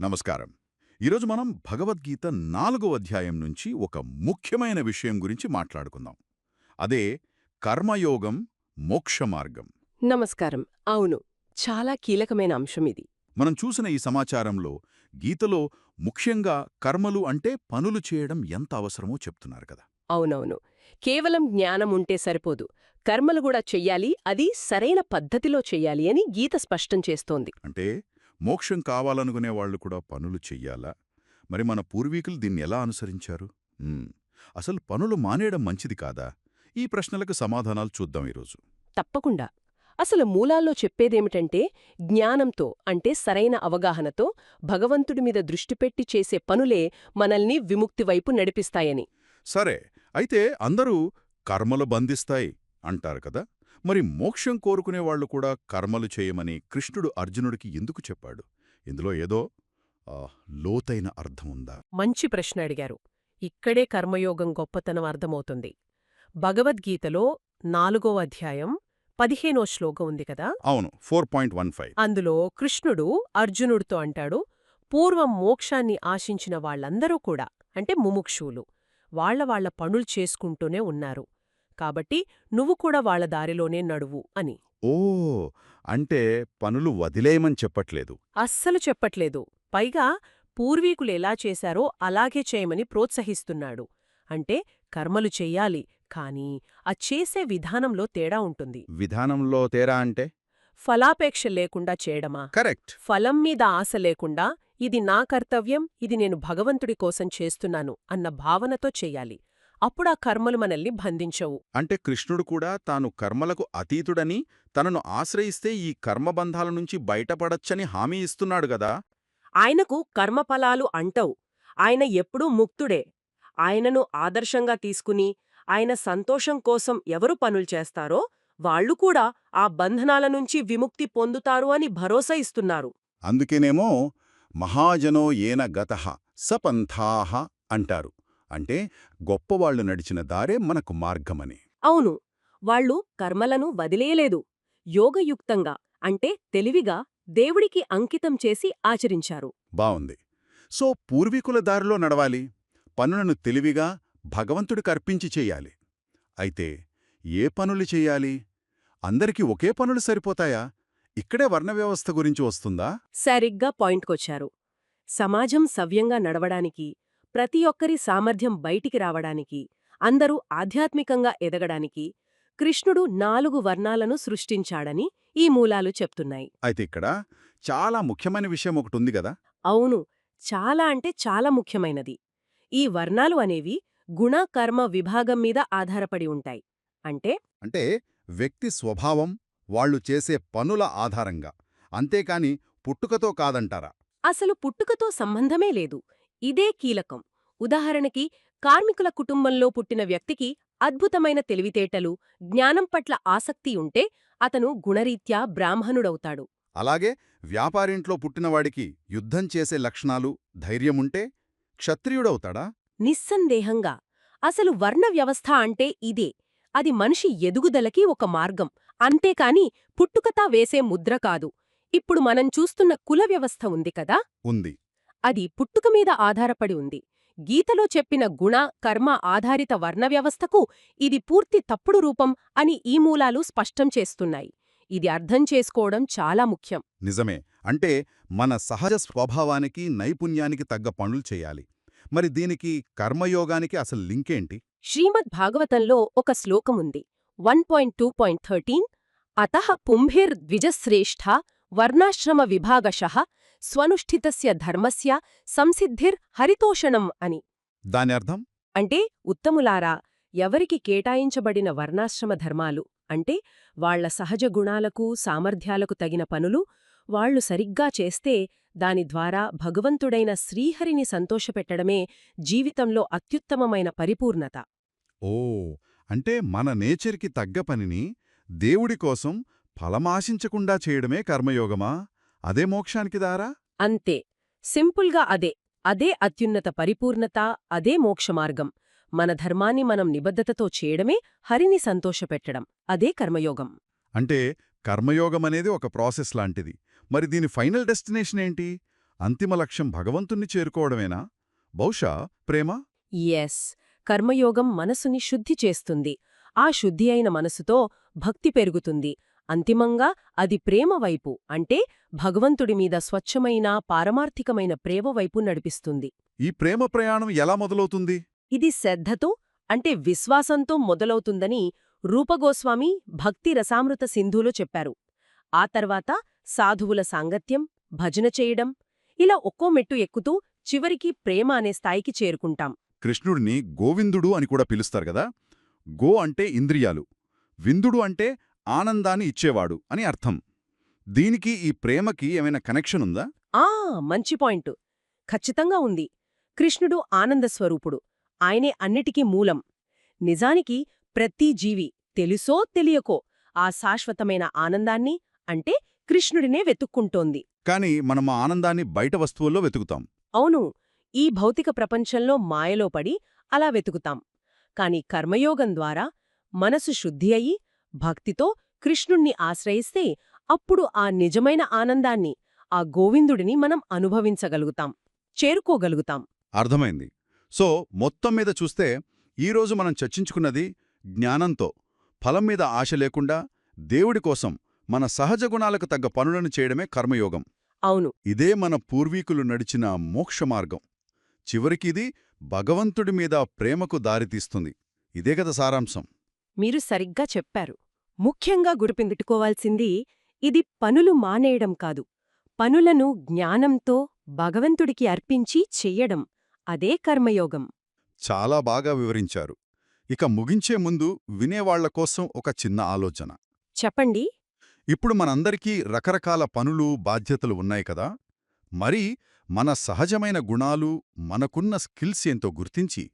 నమస్కారం. ఈరోజు మనం భగవద్గీత నాలుగో అధ్యాయం నుంచి ఒక ముఖ్యమైన విషయం గురించి మాట్లాడుకుందాం. అదే కర్మయోగం మోక్ష మార్గం. నమస్కారం. అవును చాలా కీలకమైన అంశం ఇది. మనం చూసిన ఈ సమాచారంలో గీతలో ముఖ్యంగా కర్మలు అంటే పనులు చేయడం ఎంత అవసరమో చెప్తున్నారు కదా. అవునవును. కేవలం జ్ఞానం ఉంటే సరిపోదు. కర్మలు కూడా చెయ్యాలి అది సరైన పద్ధతిలో చెయ్యాలి అని గీత స్పష్టం చేస్తోంది. అంటే మోక్షం కావాలనుకునే వాళ్ళు కూడా పనులు చెయ్యాలా? మరి మన పూర్వీకులు దీన్ని ఎలా అనుసరించారు? అసలు పనులు మానేయడం మంచిది కాదా? ఈ ప్రశ్నలకు సమాధానాలు చూద్దాం ఈరోజు. తప్పకుండా. అసలు మూలాల్లో చెప్పేదేమిటంటే జ్ఞానంతో అంటే సరైన అవగాహనతో భగవంతుడి మీద దృష్టి పెట్టి చేసే పనులే మనల్ని విముక్తి వైపు నడిపిస్తాయని. సరే అయితే అందరూ కర్మలు బంధిస్తాయి అంటారు కదా? మరి మోక్షం కోరుకునే వాళ్ళు కూడా కర్మలు చేయమని కృష్ణుడు అర్జునుడికి ఎందుకు చెప్పాడు? ఇందులో ఏదో లోతైన అర్థముందా? మంచి ప్రశ్న అడిగారు. ఇక్కడే కర్మయోగం గొప్పతనం అర్థమవుతుంది. భగవద్గీతలో నాలుగో అధ్యాయం పదిహేనో శ్లోకం ఉంది కదా? అవును ఫోర్ పాయింట్ వన్ ఫైవ్. అందులో కృష్ణుడు అర్జునుడితో అంటాడు పూర్వం మోక్షాన్ని ఆశించిన వాళ్ళందరూ కూడా అంటే ముముక్షువులు వాళ్ళ వాళ్ళ పనులు చేసుకుంటూనే ఉన్నారు. కాబట్టి నువ్వు కూడా వాళ్ళ దారిలోనే నడువు అని. ఓ అంటే పనులు వదిలేయమని చెప్పట్లేదు. అస్సలు చెప్పట్లేదు. పైగా పూర్వీకులు ఎలా చేశారో అలాగే చేయమని ప్రోత్సహిస్తున్నాడు. అంటే కర్మలు చెయ్యాలి కానీ ఆ చేసే విధానంలో తేడా ఉంటుంది. విధానంలో తేరా అంటే? ఫలాపేక్ష లేకుండా చేయడమా? కరెక్ట్. ఫలం మీద ఆశ లేకుండా ఇది నా కర్తవ్యం ఇది నేను భగవంతుడి కోసం చేస్తున్నాను అన్న భావనతో చెయ్యాలి అప్పుడా కర్మలు మనల్ని బంధించవు. అంటే కృష్ణుడు కూడా తాను కర్మలకు అతీతుడని తనను ఆశ్రయిస్తే ఈ కర్మబంధాల నుంచి బయటపడచ్చని హామీ ఇస్తున్నాడు గదా! ఆయనకు కర్మఫలాలు అంటవు. ఆయన ఎప్పుడూ ముక్తుడే. ఆయనను ఆదర్శంగా తీసుకుని ఆయన సంతోషం కోసం ఎవరు పనులు చేస్తారో వాళ్ళు కూడా ఆ బంధనాల నుంచి విముక్తి పొందుతారు అని భరోసా ఇస్తున్నారు. అందుకేనేమో మహాజనో ఏన గతః సపంథాహ అంటారు. అంటే గొప్పవాళ్ళు నడిచిన దారే మనకు మార్గమని. అవును. వాళ్ళు కర్మలను వదిలేయలేదు. యోగయుక్తంగా అంటే తెలివిగా దేవుడికి అంకితం చేసి ఆచరించారు. బావుంది. సో పూర్వీకుల దారిలో నడవాలి. పనులను తెలివిగా భగవంతుడికి అర్పించి చెయ్యాలి అయితే ఏ పనులు చెయ్యాలి అందరికీ ఒకే పనులు సరిపోతాయా? ఇక్కడే వర్ణ వ్యవస్థ గురించి వస్తుందా? సరిగ్గా పాయింట్కొచ్చారు. సమాజం సవ్యంగా నడవడానికి ప్రతి ఒక్కరి సామర్థ్యం బయటికి రావడానికి అందరూ ఆధ్యాత్మికంగా ఎదగడానికి కృష్ణుడు నాలుగు వర్ణాలను సృష్టించాడని ఈ మూలాలు చెప్తున్నాయి. అయితే ఇక్కడ చాలా ముఖ్యమైన విషయం ఒకటి ఉంది గదా అవును చాలా అంటే చాలా ముఖ్యమైనది. ఈ వర్ణాలు అనేవి గుణ కర్మ విభాగం మీద ఆధారపడి ఉంటాయి. అంటే? అంటే వ్యక్తి స్వభావం వాళ్ళు చేసే పనుల ఆధారంగా. అంతేకాని పుట్టుకతో కాదంటారా? అసలు పుట్టుకతో సంబంధమే లేదు. ఇదే కీలకం. ఉదాహరణకి కార్మికుల కుటుంబంలో పుట్టిన వ్యక్తికి అద్భుతమైన తెలివితేటలు జ్ఞానం పట్ల ఆసక్తి ఉంటే అతను గుణరీత్యా బ్రాహ్మణుడవుతాడు. అలాగే వ్యాపారింట్లో పుట్టినవాడికి యుద్ధం చేసే లక్షణాలు ధైర్యముంటే క్షత్రియుడవుతాడా? నిస్సందేహంగా. అసలు వర్ణ వ్యవస్థ అంటే ఇదే. అది మనిషి ఎదుగుదలకి ఒక మార్గం. అంతేకాని పుట్టుకతా వేసే ముద్ర కాదు. ఇప్పుడు మనం చూస్తున్న కుల వ్యవస్థ ఉంది కదా? ఉంది. అది పుట్టుక మీద ఆధారపడి ఉంది. గీతలో చెప్పిన గుణ కర్మ ఆధారిత వర్ణ వ్యవస్థకు ఇది పూర్తి తప్పుడు రూపం అని ఈ మూలాలు స్పష్టం చేస్తున్నాయి. ఇది అర్థం చేసుకోవడం చాలా ముఖ్యం. నిజమే. అంటే మన సహజ స్వభావానికి నైపుణ్యానికి తగ్గ పనులు చేయాలి. మరి దీనికి కర్మయోగానికి అసలు లింకేంటి శ్రీమద్ భాగవతంలో ఒక శ్లోకముంది one point two point thirteen అత పుంభిర్ద్విజశ్రేష్ఠ వర్ణాశ్రమ విభాగశ స్వనుష్ఠితస్య ధర్మస్య సంసిద్ధిర్ హరితోషణం అని. దాని అర్థం? అంటే ఉత్తములారా ఎవరికి కేటాయించబడిన వర్ణాశ్రమ ధర్మాలు అంటే వాళ్ళ సహజ గుణాలకు సామర్థ్యాలకు తగిన పనులు వాళ్ళు సరిగ్గా చేస్తే దాని ద్వారా భగవంతుడైన శ్రీహరిని సంతోషపెట్టడమే జీవితంలో అత్యుత్తమమైన పరిపూర్ణత. ఓ అంటే మన నేచర్కి తగ్గ పనిని దేవుడి కోసం ఫలమాశించకుండా చేయడమే కర్మయోగమా? అదే మోక్షానికి దారా? అంతే. సింపుల్గా అదే. అదే అత్యున్నత పరిపూర్ణత అదే మోక్షమార్గం. మన ధర్మాన్ని మనం నిబద్ధతతో చేయడమే హరిని సంతోషపెట్టడం. అదే కర్మయోగం. అంటే కర్మయోగం అనేది ఒక ప్రాసెస్ లాంటిది. మరి దీని ఫైనల్ డెస్టినేషన్ ఏంటి? అంతిమ లక్ష్యం భగవంతుణ్ణి చేరుకోవడమేనా? బహుశా ప్రేమ? ఎస్ కర్మయోగం మనసుని శుద్ధి చేస్తుంది. ఆ శుద్ధి అయిన మనసుతో భక్తి పెరుగుతుంది. అంతిమంగా అది ప్రేమ వైపు అంటే భగవంతుడి మీద స్వచ్ఛమైన పారమార్థికమైన ప్రేమ వైపు నడిపిస్తుంది. ఈ ప్రేమ ప్రయాణం ఎలా మొదలవుతుంది? ఇది శ్రద్ధతో అంటే విశ్వాసంతో మొదలవుతుందని రూపగోస్వామి భక్తి రసామృత సింధులో చెప్పారు. ఆ తర్వాత సాధువుల సాంగత్యం భజన చేయడం ఇలా ఒక్కో మెట్టు ఎక్కుతూ చివరికి ప్రేమ అనే స్థాయికి చేరుకుంటాం. కృష్ణుడిని గోవిందుడు అని కూడా పిలుస్తారు కదా? గో అంటే ఇంద్రియాలు విందుడు అంటే ఆనందాన్ని ఇచ్చేవాడు అని అర్థం. దీనికి ఈ ప్రేమకి ఏమైనా కనెక్షన్ ఉందా? ఆ మంచి పాయింట్. ఖచ్చితంగా ఉంది. కృష్ణుడు ఆనందస్వరూపుడు ఆయనే అన్నిటికీ మూలం. నిజానికి ప్రతి జీవి తెలుసో తెలియకో ఆ శాశ్వతమైన ఆనందాన్ని అంటే కృష్ణుడినే వెతుక్కుంటోంది. కానీ మనం ఆ ఆనందాన్ని బయట వస్తువుల్లో వెతుకుతాం. అవును. ఈ భౌతిక ప్రపంచంలో మాయలో పడి అలా వెతుకుతాం. కాని కర్మయోగం ద్వారా మనసు శుద్ధి అయి భక్తితో కృష్ణుణ్ణి ఆశ్రయిస్తే అప్పుడు ఆ నిజమైన ఆనందాన్ని ఆ గోవిందుడిని మనం అనుభవించగలుగుతాం చేరుకోగలుగుతాం. అర్థమైంది. సో మొత్తం మీద చూస్తే ఈరోజు మనం చర్చించుకున్నది జ్ఞానంతో ఫలం మీద ఆశ లేకుండా దేవుడి కోసం మన సహజ గుణాలకు తగ్గ పనులను చేయడమే కర్మయోగం. అవును. ఇదే మన పూర్వీకులు నడిచిన మోక్ష మార్గం. చివరికిది భగవంతుడి మీద ప్రేమకు దారితీస్తుంది. ఇదే కదా సారాంశం. మీరు సరిగ్గా చెప్పారు. ముఖ్యంగా గురిపిందుకోవాల్సింది ఇది పనులు మానేయడం కాదు. పనులను జ్ఞానంతో భగవంతుడికి అర్పించి చెయ్యడం. అదే కర్మయోగం. చాలా బాగా వివరించారు. ఇక ముగించే ముందు వినేవాళ్ళ కోసం ఒక చిన్న ఆలోచన. చెప్పండి. ఇప్పుడు మనందరికీ రకరకాల పనులు బాధ్యతలు ఉన్నాయి కదా? మరి మన సహజమైన గుణాలు మనకున్న స్కిల్స్ ఏంతో గుర్తించి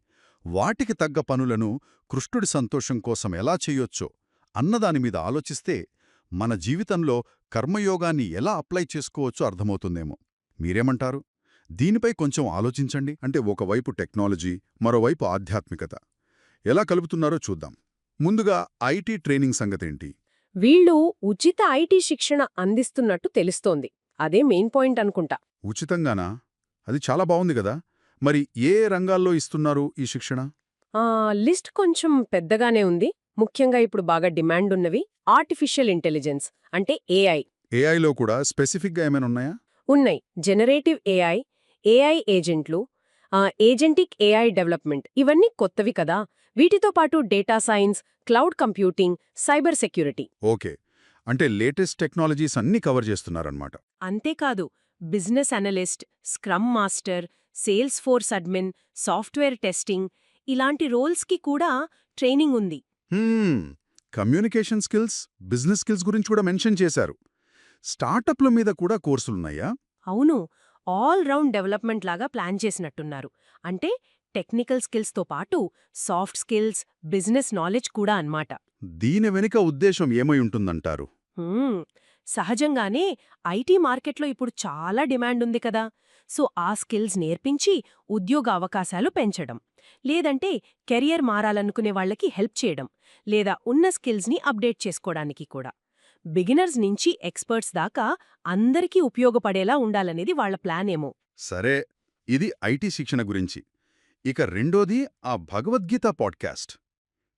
వాటికి తగ్గ పనులను కృష్ణుడి సంతోషం కోసం ఎలా చెయ్యొచ్చో అన్నదానిమీద ఆలోచిస్తే మన జీవితంలో కర్మయోగాన్ని ఎలా అప్లై చేసుకోవచ్చో అర్థమవుతుందేమో. మీరేమంటారు? దీనిపై కొంచెం ఆలోచించండి. అంటే ఒకవైపు టెక్నాలజీ మరోవైపు ఆధ్యాత్మికత. ఎలా కలుపుతున్నారో చూద్దాం. ముందుగా ఐటీ ట్రైనింగ్ సంగతేంటి? వీళ్ళు ఉచిత ఐటీ శిక్షణ అందిస్తున్నట్టు తెలుస్తోంది. అదే మెయిన్ పాయింట్ అనుకుంటా. ఉచితంగానా? అది చాలా బావుంది కదా. మరి ఏ రంగాల్లో ఇస్తున్నారు ఈ శిక్షణ? ఆ లిస్ట్ కొంచెం పెద్దగానే ఉంది. ముఖ్యంగా ఇప్పుడు బాగా డిమాండ్ ఉన్నవి ఆర్టిఫిషియల్ ఇంటెలిజెన్స్ అంటే ఏఐ ఏఐలో కూడా స్పెసిఫిక్గా ఏమైనా ఉన్నాయా? ఉన్నాయి. జనరేటివ్ ఏఐ ఏఐ ఏజెంట్లు ఏజెంటిక్ ఏఐ డెవలప్మెంట్ ఇవన్నీ కొత్తవి కదా. వీటితో పాటు data science cloud computing cyber security okay. అంటే లేటెస్ట్ టెక్నాలజీస్ అన్నీ కవర్ చేస్తున్నారన్నమాట. అంతేకాదు business analyst scrum master sales force admin software testing ఇలాంటి రోల్స్కి కూడా ట్రైనింగ్ ఉంది. కమ్యూనికేషన్ స్కిల్స్ బిజినెస్ స్కిల్స్ గురించి కూడా మెన్షన్ చేశారు. స్టార్టప్ల మీద కూడా కోర్సులున్నాయా? అవును. ఆల్ రౌండ్ డెవలప్మెంట్ లాగా ప్లాన్ చేసినట్టున్నారు. అంటే టెక్నికల్ స్కిల్స్తో పాటు సాఫ్ట్ స్కిల్స్ బిజినెస్ నాలెడ్జ్ కూడా అన్నమాట. దీని వెనుక ఉద్దేశం ఏమై ఉంటుందంటారు? సహజంగానే ఐటీ మార్కెట్లో ఇప్పుడు చాలా డిమాండ్ ఉంది కదా. సో ఆ స్కిల్స్ నేర్పించి ఉద్యోగ అవకాశాలు పెంచడం. లేదంటే కెరియర్ మారాలనుకునే వాళ్ళకి హెల్ప్ చేయడం. లేదా ఉన్న స్కిల్స్ని అప్డేట్ చేసుకోవడానికి కూడా. బిగినర్స్ నుంచి ఎక్స్పర్ట్స్ దాకా అందరికీ ఉపయోగపడేలా ఉండాలనేది వాళ్ళ ప్లాన్ ఏమో సరే ఇది ఐటీ శిక్షణ గురించి. ఇక రెండోది ఆ భగవద్గీత పాడ్కాస్ట్.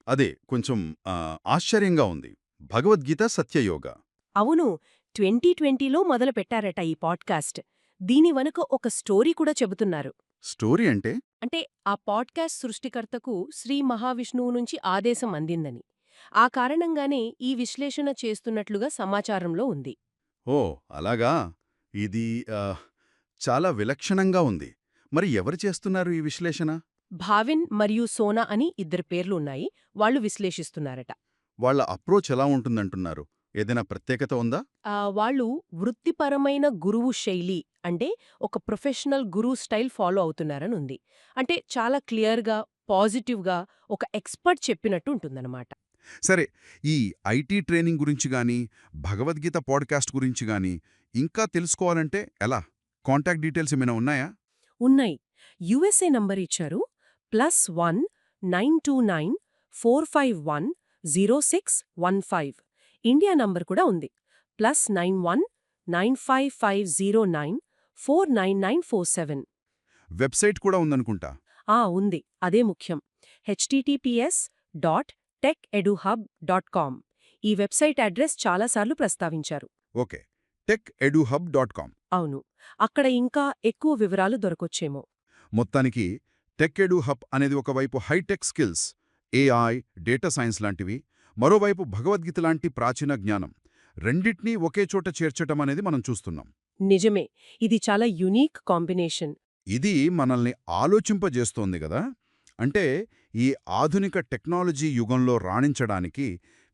అదే కొంచెం ఆశ్చర్యంగా ఉంది. భగవద్గీత సత్యయోగ. అవును ట్వంటీ ట్వంటీలో మొదలుపెట్టారట ఈ పాడ్కాస్ట్. దీని వెనుక ఒక స్టోరీ కూడా చెబుతున్నారు. స్టోరీ అంటే? అంటే ఆ పాడ్కాస్ట్ సృష్టికర్తకు శ్రీ మహావిష్ణువు నుంచి ఆదేశం అందిందని. ఆ కారణంగానే ఈ విశ్లేషణ చేస్తున్నట్లుగా సమాచారంలో ఉంది. ఓ అలాగా? ఇది చాలా విలక్షణంగా ఉంది. మరి ఎవరు చేస్తున్నారు ఈ విశ్లేషణ? భావిన్ మరియు సోనా అని ఇద్దరు పేర్లు ఉన్నాయి. వాళ్ళు విశ్లేషిస్తున్నారట. వాళ్ళ అప్రోచ్ ఎలా ఉంటుందంటున్నారు? ఏదైనా ప్రత్యేకత ఉందా? వాళ్ళు వృత్తిపరమైన గురువు శైలి అంటే ఒక ప్రొఫెషనల్ గురువు స్టైల్ ఫాలో అవుతున్నారని ఉంది. అంటే చాలా క్లియర్గా పాజిటివ్గా ఒక ఎక్స్పర్ట్ చెప్పినట్టు ఉంటుందన్నమాట. సరే ఈ ఐటీ ట్రైనింగ్ గురించి గాని భగవద్గీత పాడ్కాస్ట్ గురించి గాని ఇంకా తెలుసుకోవాలంటే ఎలా? కాంటాక్ట్ డీటెయిల్స్ ఏమైనా ఉన్నాయా? ఉన్నాయి. యుఎస్ఏ నంబర్ ఇచ్చారు. Plus one nine two nine four five one zero six one five. India number కూడా ఉంది. Plus nine one nine five five zero nine four nine nine four seven. Website కూడా ఉందనుకుంటా? ఆ ఉంది. అదే ముఖ్యం. HTTPS dot Tech EduHub dot com. ఈ website address చాలాసార్లు ప్రస్తావించారు. Okay. Tech EduHub dot com. అవును. అక్కడ ఇంకా ఎక్కువ వివరాలు దొరకొచ్చేమో. మొత్తానికి టెక్ ఎడు హబ్ అనేది ఒకవైపు hi-tech skills AI data science లాంటివి మరోవైపు భగవద్గీత లాంటి ప్రాచీన జ్ఞానం రెండిట్నీ ఒకే చోట చేర్చటం అనేది మనం చూస్తున్నాం. నిజమే. ఇది చాలా యునీక్ కాంబినేషన్. ఇది మనల్ని ఆలోచింపజేస్తోంది గదా అంటే ఈ ఆధునిక టెక్నాలజీ యుగంలో రాణించడానికి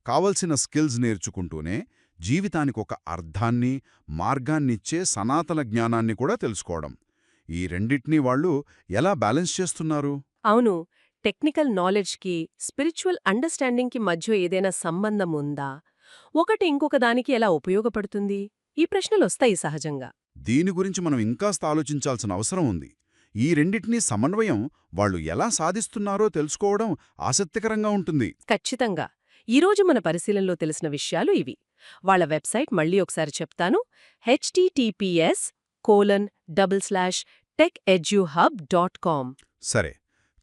కావలసిన స్కిల్స్ నేర్చుకుంటూనే జీవితానికి ఒక అర్థాన్ని మార్గాన్నిచ్చే సనాతన జ్ఞానాన్ని కూడా తెలుసుకోవడం. ఈ రెండిటినీ వాళ్ళు ఎలా బ్యాలెన్స్ చేస్తున్నారు? అవును. టెక్నికల్ నాలెడ్జ్కి స్పిరిచువల్ అండర్స్టాండింగ్కి మధ్య ఏదైనా సంబంధం ఉందా? ఒకటి ఇంకొక దానికి ఎలా ఉపయోగపడుతుంది? ఈ ప్రశ్నలొస్తాయి సహజంగా. దీని గురించి మనం ఇంకాస్త ఆలోచించాల్సిన అవసరం ఉంది. ఈ రెండిటినీ సమన్వయం వాళ్ళు ఎలా సాధిస్తున్నారో తెలుసుకోవడం ఆసక్తికరంగా ఉంటుంది. ఖచ్చితంగా. ఈరోజు మన పరిశీలనలో తెలిసిన విషయాలు ఇవి. వాళ్ళ వెబ్సైట్ మళ్ళీ ఒకసారి చెప్తాను. HTTPS colon double slash Tech EduHub dot com. సరే.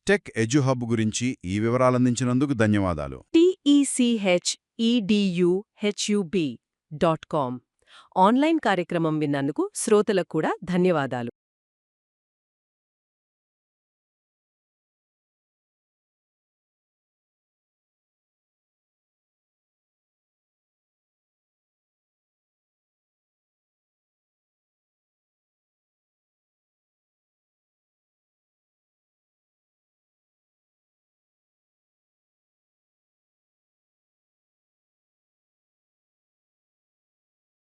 టెక్ ఎడ్యుహబ్ గురించి ఈ వివరాలందించినందుకు ధన్యవాదాలు. టిఈసిహెచ్ఈడియుహెచ్యుబి డాట్ కామ్ ఆన్లైన్ కార్యక్రమం విన్నందుకు శ్రోతలకు కూడా ధన్యవాదాలు.